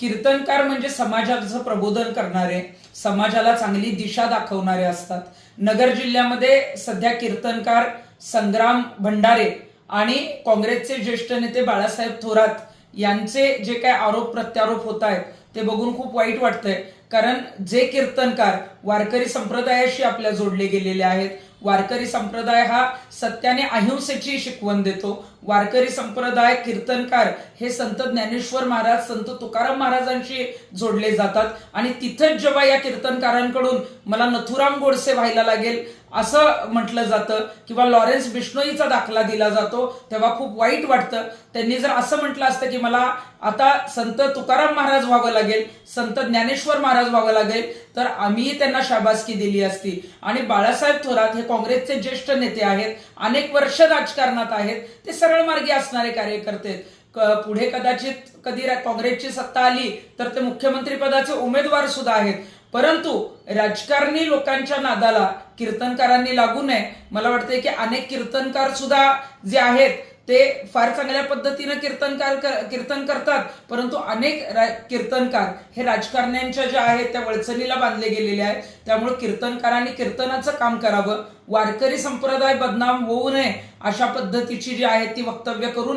कीर्तनकार म्हणजे समाजाचं प्रबोधन करणारे समाजाला चांगली दिशा दाखवणारे असतात. नगर जिल्ह्यामध्ये सध्या कीर्तनकार संग्राम भंडारे आणि काँग्रेसचे ज्येष्ठ नेते बाळासाहेब थोरात यांचे जे काय आरोप प्रत्यारोप होत आहेत ते बघून खूप वाईट वाटतंय. कारण जे कीर्तनकार वारकरी संप्रदायाशी आपल्या जोडले गेलेले आहेत वारकरी संप्रदाय हा सत्याने अहिंसेची शिकवण देतो. वारकरी संप्रदाय कीर्तनकार हे संत ज्ञानेश्वर महाराज संत तुकाराम महाराजांशी जोडले जातात. आणि तिथंच जेव्हा या कीर्तनकारांकडून मला नथुराम गोडसे व्हायला लागेल असं म्हटलं जातं. किंवा लॉरेन्स बिश्नोईचा दाखला दिला जातो तेव्हा खूप वाईट वाटतं. त्यांनी जर असं म्हटलं असतं की मला आता संत तुकाराम महाराज व्हावं लागेल संत ज्ञानेश्वर महाराज व्हावं लागेल तर आम्हीही त्यांना शाबासकी दिली असती. आणि बाळासाहेब थोरात हे काँग्रेसचे ज्येष्ठ नेते आहेत अनेक वर्ष राजकारणात आहेत ते सरळ मार्गी असणारे कार्यकर्ते पुढे कदाचित कधी काँग्रेसची सत्ता आली तर ते मुख्यमंत्री पदाचे उमेदवार सुद्धा आहेत. परंतु राजकारणी लोकांच्या नादाला कीर्तनकारांनी लागू नये. मला वाटतंय की अनेक कीर्तनकार सुद्धा जे आहेत ते फार चांगल्या पद्धतीनं कीर्तनकार कर- कीर्तन करतात. परंतु अनेक कीर्तनकार हे राजकारण्यांच्या ज्या आहेत त्या वळचणीला बांधले गेलेले आहेत. त्यामुळे कीर्तनकारांनी कीर्तनाचं काम करावं. वारकरी संप्रदाय बदनाम होऊ नये अशा पद्धतीची जी आहे ती वक्तव्य करून